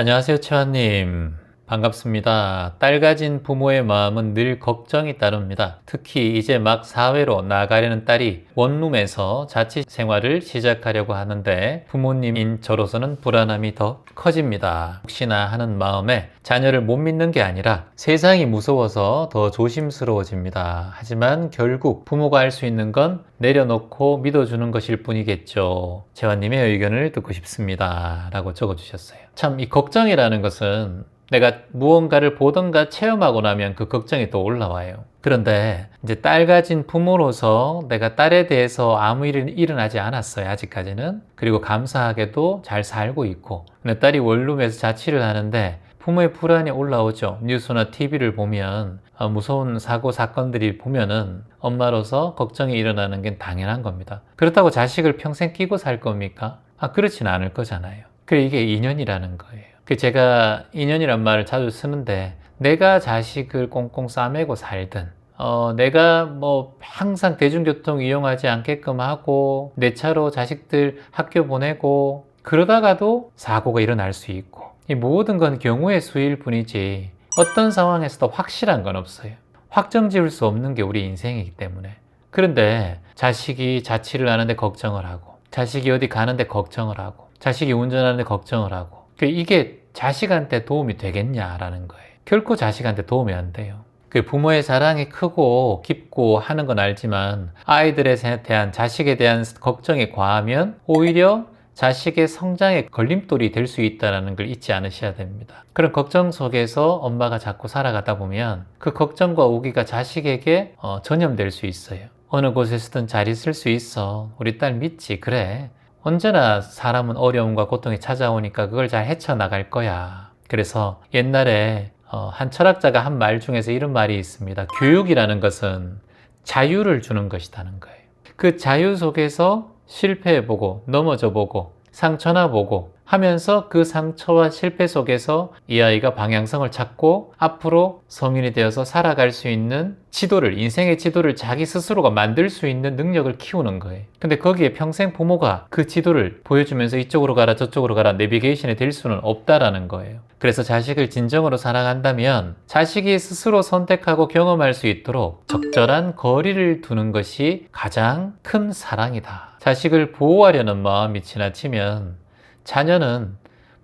안녕하세요, 최환님. 반갑습니다. 딸 가진 부모의 마음은 늘 걱정이 따릅니다. 특히 이제 막 사회로 나가려는 딸이 원룸에서 자취 생활을 시작하려고 하는데 부모님인 저로서는 불안함이 더 커집니다. 혹시나 하는 마음에 자녀를 못 믿는 게 아니라 세상이 무서워서 더 조심스러워집니다. 하지만 결국 부모가 할 수 있는 건 내려놓고 믿어주는 것일 뿐이겠죠. 재환님의 의견을 듣고 싶습니다. 라고 적어주셨어요. 참, 이 걱정이라는 것은 내가 무언가를 보던가 체험하고 나면 그 걱정이 또 올라와요. 그런데 이제 딸 가진 부모로서 내가 딸에 대해서 아무 일이 일어나지 않았어요. 아직까지는. 그리고 감사하게도 잘 살고 있고. 내 딸이 원룸에서 자취를 하는데 부모의 불안이 올라오죠. 뉴스나 TV를 보면 어, 무서운 사고 사건들이 보면은 엄마로서 걱정이 일어나는 게 당연한 겁니다. 그렇다고 자식을 평생 끼고 살 겁니까? 아 그렇지는 않을 거잖아요. 그래 이게 인연이라는 거예요. 그 제가 인연이란 말을 자주 쓰는데 내가 자식을 꽁꽁 싸매고 살든 어, 내가 뭐 항상 대중교통 이용하지 않게끔 하고 내 차로 자식들 학교 보내고 그러다가도 사고가 일어날 수 있고 이 모든 건 경우의 수일 뿐이지 어떤 상황에서도 확실한 건 없어요. 확정 지을 수 없는 게 우리 인생이기 때문에. 그런데 자식이 자취를 하는데 걱정을 하고 자식이 어디 가는데 걱정을 하고 자식이 운전하는데 걱정을 하고 그 이게 자식한테 도움이 되겠냐라는 거예요. 결코 자식한테 도움이 안 돼요. 그 부모의 사랑이 크고 깊고 하는 건 알지만 아이들에 대한 자식에 대한 걱정이 과하면 오히려 자식의 성장에 걸림돌이 될 수 있다는 걸 잊지 않으셔야 됩니다. 그런 걱정 속에서 엄마가 자꾸 살아가다 보면 그 걱정과 오기가 자식에게 어, 전염될 수 있어요. 어느 곳에서든 잘 있을 수 있어. 우리 딸 믿지. 그래. 언제나 사람은 어려움과 고통이 찾아오니까 그걸 잘 헤쳐나갈 거야. 그래서 옛날에 어, 한 철학자가 한 말 중에서 이런 말이 있습니다. 교육이라는 것은 자유를 주는 것이라는 거예요. 그 자유 속에서 실패해보고 넘어져보고 상처나 보고 하면서 그 상처와 실패 속에서 이 아이가 방향성을 찾고 앞으로 성인이 되어서 살아갈 수 있는 지도를, 인생의 지도를 자기 스스로가 만들 수 있는 능력을 키우는 거예요. 근데 거기에 평생 부모가 그 지도를 보여주면서 이쪽으로 가라, 저쪽으로 가라, 내비게이션이 될 수는 없다라는 거예요. 그래서 자식을 진정으로 사랑한다면 자식이 스스로 선택하고 경험할 수 있도록 적절한 거리를 두는 것이 가장 큰 사랑이다. 자식을 보호하려는 마음이 지나치면 자녀는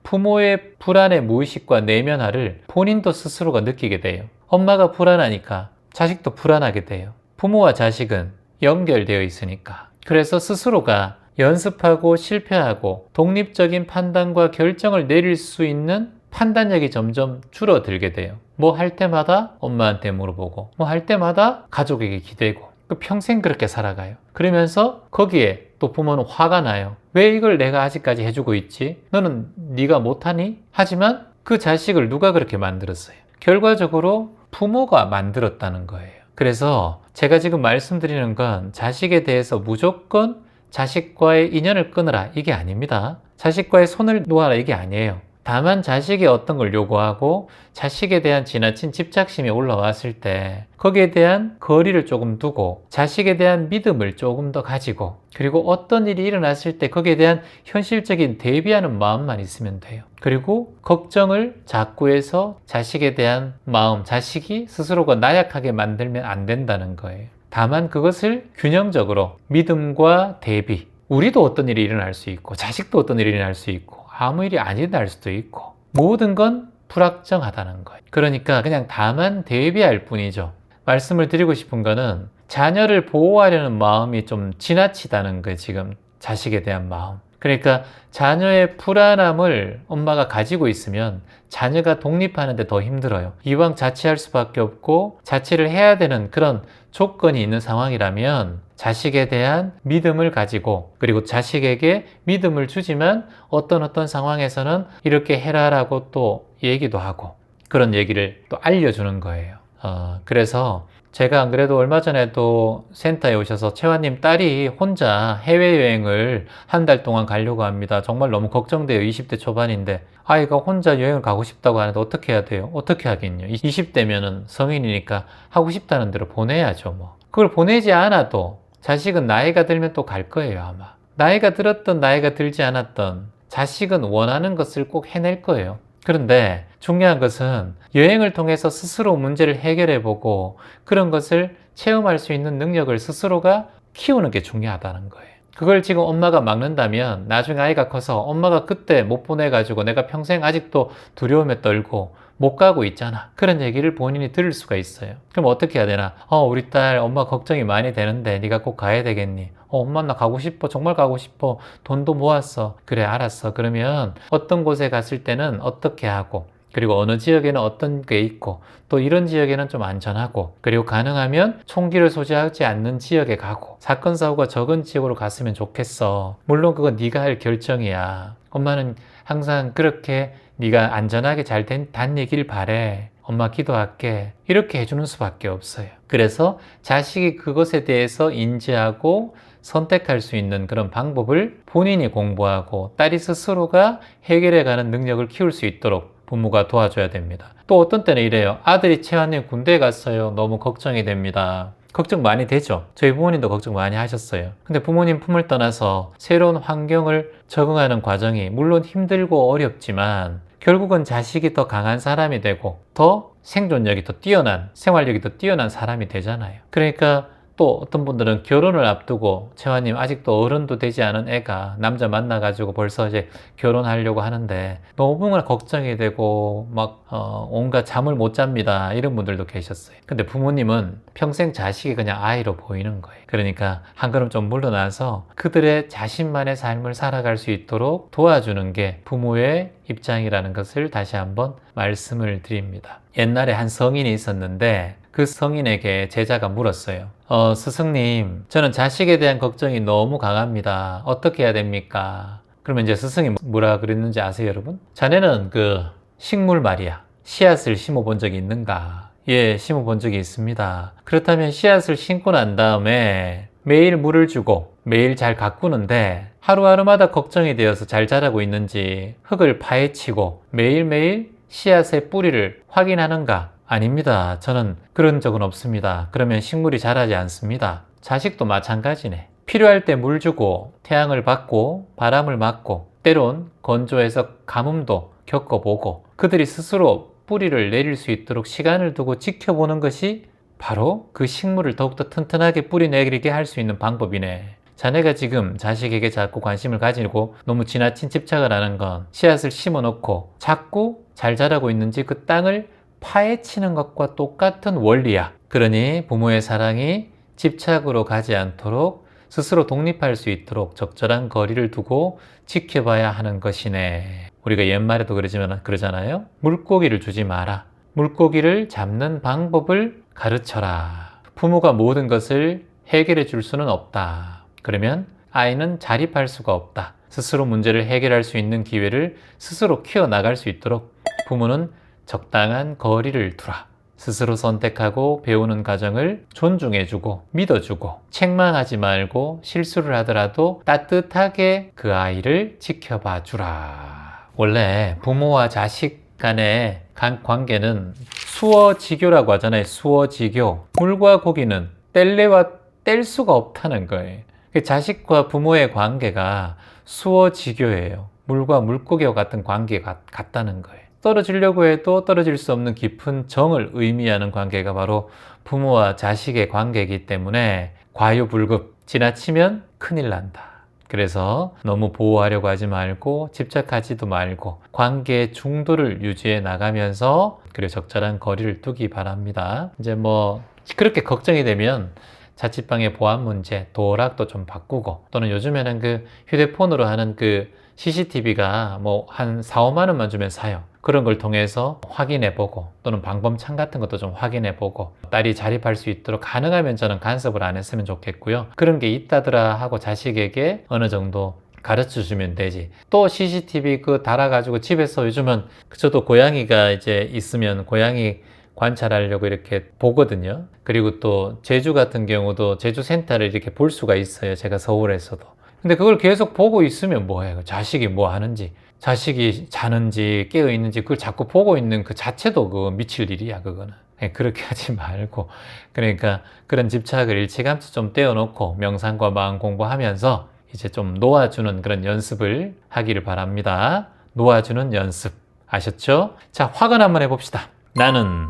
부모의 불안의 무의식과 내면화를 본인도 스스로가 느끼게 돼요. 엄마가 불안하니까 자식도 불안하게 돼요. 부모와 자식은 연결되어 있으니까. 그래서 스스로가 연습하고 실패하고 독립적인 판단과 결정을 내릴 수 있는 판단력이 점점 줄어들게 돼요. 뭐 할 때마다 엄마한테 물어보고, 뭐 할 때마다 가족에게 기대고, 그 평생 그렇게 살아가요. 그러면서 거기에 또 부모는 화가 나요. 왜 이걸 내가 아직까지 해주고 있지? 너는 네가 못하니? 하지만 그 자식을 누가 그렇게 만들었어요? 결과적으로 부모가 만들었다는 거예요. 그래서 제가 지금 말씀드리는 건 자식에 대해서 무조건 자식과의 인연을 끊으라 이게 아닙니다. 자식과의 손을 놓아라 이게 아니에요. 다만 자식이 어떤 걸 요구하고 자식에 대한 지나친 집착심이 올라왔을 때 거기에 대한 거리를 조금 두고 자식에 대한 믿음을 조금 더 가지고 그리고 어떤 일이 일어났을 때 거기에 대한 현실적인 대비하는 마음만 있으면 돼요. 그리고 걱정을 자꾸 해서 자식에 대한 마음, 자식이 스스로가 나약하게 만들면 안 된다는 거예요. 다만 그것을 균형적으로 믿음과 대비, 우리도 어떤 일이 일어날 수 있고 자식도 어떤 일이 일어날 수 있고 아무 일이 아니날 수도 있고 모든 건 불확정하다는 거예요. 그러니까 그냥 다만 대비할 뿐이죠. 말씀을 드리고 싶은 거는 자녀를 보호하려는 마음이 좀 지나치다는 거예요. 지금 자식에 대한 마음. 그러니까 자녀의 불안함을 엄마가 가지고 있으면 자녀가 독립하는데 더 힘들어요. 이왕 자취할 수밖에 없고 자취를 해야 되는 그런 조건이 있는 상황이라면 자식에 대한 믿음을 가지고 그리고 자식에게 믿음을 주지만 어떤 어떤 상황에서는 이렇게 해라라고 또 얘기도 하고 그런 얘기를 또 알려주는 거예요. 어, 그래서 제가 안 그래도 얼마 전에도 센터에 오셔서 채화님 딸이 혼자 해외여행을 한 달 동안 가려고 합니다. 정말 너무 걱정돼요. 20대 초반인데. 아이가 혼자 여행을 가고 싶다고 하는데 어떻게 해야 돼요? 어떻게 하겠냐. 20대면은 성인이니까 하고 싶다는 대로 보내야죠, 뭐. 그걸 보내지 않아도 자식은 나이가 들면 또 갈 거예요, 아마. 나이가 들었던 나이가 들지 않았던 자식은 원하는 것을 꼭 해낼 거예요. 그런데 중요한 것은 여행을 통해서 스스로 문제를 해결해 보고 그런 것을 체험할 수 있는 능력을 스스로가 키우는 게 중요하다는 거예요. 그걸 지금 엄마가 막는다면 나중에 아이가 커서 엄마가 그때 못 보내가지고 내가 평생 아직도 두려움에 떨고 못 가고 있잖아. 그런 얘기를 본인이 들을 수가 있어요. 그럼 어떻게 해야 되나? 어, 우리 딸 엄마 걱정이 많이 되는데 네가 꼭 가야 되겠니? 어, 엄마 나 가고 싶어. 정말 가고 싶어. 돈도 모았어. 그래, 알았어. 그러면 어떤 곳에 갔을 때는 어떻게 하고 그리고 어느 지역에는 어떤 게 있고 또 이런 지역에는 좀 안전하고 그리고 가능하면 총기를 소지하지 않는 지역에 가고 사건 사고가 적은 지역으로 갔으면 좋겠어. 물론 그건 네가 할 결정이야. 엄마는 항상 그렇게 네가 안전하게 잘 된 단 얘기를 바래. 엄마 기도할게. 이렇게 해주는 수밖에 없어요. 그래서 자식이 그것에 대해서 인지하고 선택할 수 있는 그런 방법을 본인이 공부하고 딸이 스스로가 해결해 가는 능력을 키울 수 있도록 부모가 도와줘야 됩니다. 또 어떤 때는 이래요. 아들이 채환님 군대에 갔어요. 너무 걱정이 됩니다. 걱정 많이 되죠. 저희 부모님도 걱정 많이 하셨어요. 근데 부모님 품을 떠나서 새로운 환경을 적응하는 과정이 물론 힘들고 어렵지만 결국은 자식이 더 강한 사람이 되고 더 생존력이 더 뛰어난 생활력이 더 뛰어난 사람이 되잖아요. 그러니까 또 어떤 분들은 결혼을 앞두고 채화님 아직도 어른도 되지 않은 애가 남자 만나가지고 벌써 이제 결혼하려고 하는데 너무나 걱정이 되고 막 어, 온갖 잠을 못 잡니다 이런 분들도 계셨어요. 근데 부모님은 평생 자식이 그냥 아이로 보이는 거예요. 그러니까 한 걸음 좀 물러나서 그들의 자신만의 삶을 살아갈 수 있도록 도와주는 게 부모의 입장이라는 것을 다시 한번 말씀을 드립니다. 옛날에 한 성인이 있었는데 그 성인에게 제자가 물었어요. 어, 스승님, 저는 자식에 대한 걱정이 너무 강합니다. 어떻게 해야 됩니까? 그러면 이제 스승이 뭐라 그랬는지 아세요, 여러분? 자네는 그 식물 말이야. 씨앗을 심어 본 적이 있는가? 예, 심어 본 적이 있습니다. 그렇다면 씨앗을 심고 난 다음에 매일 물을 주고 매일 잘 가꾸는데 하루하루마다 걱정이 되어서 잘 자라고 있는지 흙을 파헤치고 매일매일 씨앗의 뿌리를 확인하는가? 아닙니다. 저는 그런 적은 없습니다. 그러면 식물이 자라지 않습니다. 자식도 마찬가지네. 필요할 때 물 주고 태양을 받고 바람을 맞고 때론 건조해서 가뭄도 겪어보고 그들이 스스로 뿌리를 내릴 수 있도록 시간을 두고 지켜보는 것이 바로 그 식물을 더욱더 튼튼하게 뿌리 내리게 할 수 있는 방법이네. 자네가 지금 자식에게 자꾸 관심을 가지고 너무 지나친 집착을 하는 건 씨앗을 심어 놓고 자꾸 잘 자라고 있는지 그 땅을 파헤치는 것과 똑같은 원리야. 그러니 부모의 사랑이 집착으로 가지 않도록 스스로 독립할 수 있도록 적절한 거리를 두고 지켜봐야 하는 것이네. 우리가 옛말에도 그러지만 그러잖아요. 물고기를 주지 마라. 물고기를 잡는 방법을 가르쳐라. 부모가 모든 것을 해결해 줄 수는 없다. 그러면 아이는 자립할 수가 없다. 스스로 문제를 해결할 수 있는 기회를 스스로 키워나갈 수 있도록 부모는 적당한 거리를 두라. 스스로 선택하고 배우는 과정을 존중해주고 믿어주고 책망하지 말고 실수를 하더라도 따뜻하게 그 아이를 지켜봐 주라. 원래 부모와 자식 간의 관계는 수어지교라고 하잖아요. 수어지교. 물과 고기는 뗄래와 뗄 수가 없다는 거예요. 그 자식과 부모의 관계가 수어지교예요. 물과 물고기와 같은 관계가 같다는 거예요. 떨어지려고 해도 떨어질 수 없는 깊은 정을 의미하는 관계가 바로 부모와 자식의 관계이기 때문에 과유불급, 지나치면 큰일 난다. 그래서 너무 보호하려고 하지 말고 집착하지도 말고 관계의 중도를 유지해 나가면서 그리고 적절한 거리를 두기 바랍니다. 이제 뭐 그렇게 걱정이 되면 자취방의 보안 문제, 도락도 좀 바꾸고 또는 요즘에는 그 휴대폰으로 하는 그 CCTV가 뭐 한 4, 5만 원만 주면 사요. 그런 걸 통해서 확인해 보고 또는 방범창 같은 것도 좀 확인해 보고 딸이 자립할 수 있도록 가능하면 저는 간섭을 안 했으면 좋겠고요. 그런 게 있다더라 하고 자식에게 어느 정도 가르쳐 주면 되지. 또 CCTV 그 달아가지고 집에서 요즘은 저도 고양이가 이제 있으면 고양이 관찰하려고 이렇게 보거든요. 그리고 또 제주 같은 경우도 제주 센터를 이렇게 볼 수가 있어요. 제가 서울에서도. 근데 그걸 계속 보고 있으면 뭐예요? 자식이 뭐 하는지, 자식이 자는지 깨어 있는지 그걸 자꾸 보고 있는 그 자체도 그 미칠 일이야, 그거는. 네, 그렇게 하지 말고. 그러니까 그런 집착을 일찌감치 좀 떼어놓고 명상과 마음 공부하면서 이제 좀 놓아주는 그런 연습을 하기를 바랍니다. 놓아주는 연습. 아셨죠? 자, 확언 한번 해봅시다. 나는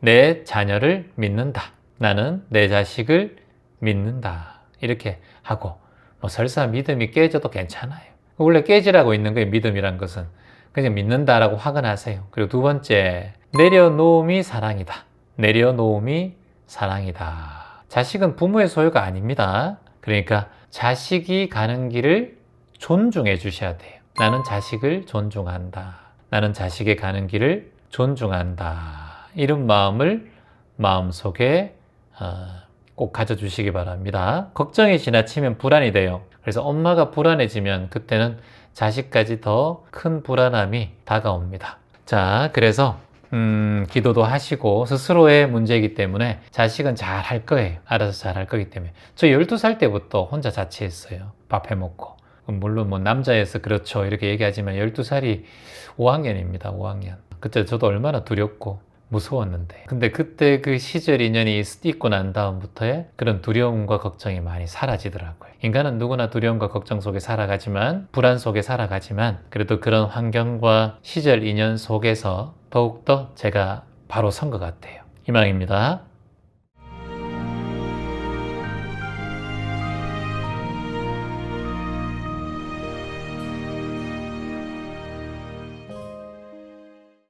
내 자녀를 믿는다. 나는 내 자식을 믿는다. 이렇게 하고, 뭐 설사 믿음이 깨져도 괜찮아요. 원래 깨지라고 있는 거예요, 믿음이란 것은. 그냥 믿는다라고 확언하세요. 그리고 두 번째, 내려놓음이 사랑이다. 내려놓음이 사랑이다. 자식은 부모의 소유가 아닙니다. 그러니까 자식이 가는 길을 존중해 주셔야 돼요. 나는 자식을 존중한다. 나는 자식의 가는 길을 존중한다. 이런 마음을 마음속에 어, 꼭 가져주시기 바랍니다. 걱정이 지나치면 불안이 돼요. 그래서 엄마가 불안해지면 그때는 자식까지 더 큰 불안함이 다가옵니다. 자, 그래서 음, 기도도 하시고 스스로의 문제이기 때문에 자식은 잘 할 거예요. 알아서 잘 할 거기 때문에. 저 12살 때부터 혼자 자취했어요. 밥 해먹고. 물론 뭐 남자여서 그렇죠. 이렇게 얘기하지만 12살이 5학년입니다. 5학년. 그때 저도 얼마나 두렵고 무서웠는데. 근데 그때 그 시절 인연이 있- 있고 난 다음부터의 그런 두려움과 걱정이 많이 사라지더라고요. 인간은 누구나 두려움과 걱정 속에 살아가지만, 불안 속에 살아가지만, 그래도 그런 환경과 시절 인연 속에서 더욱더 제가 바로 선 것 같아요. 희망입니다.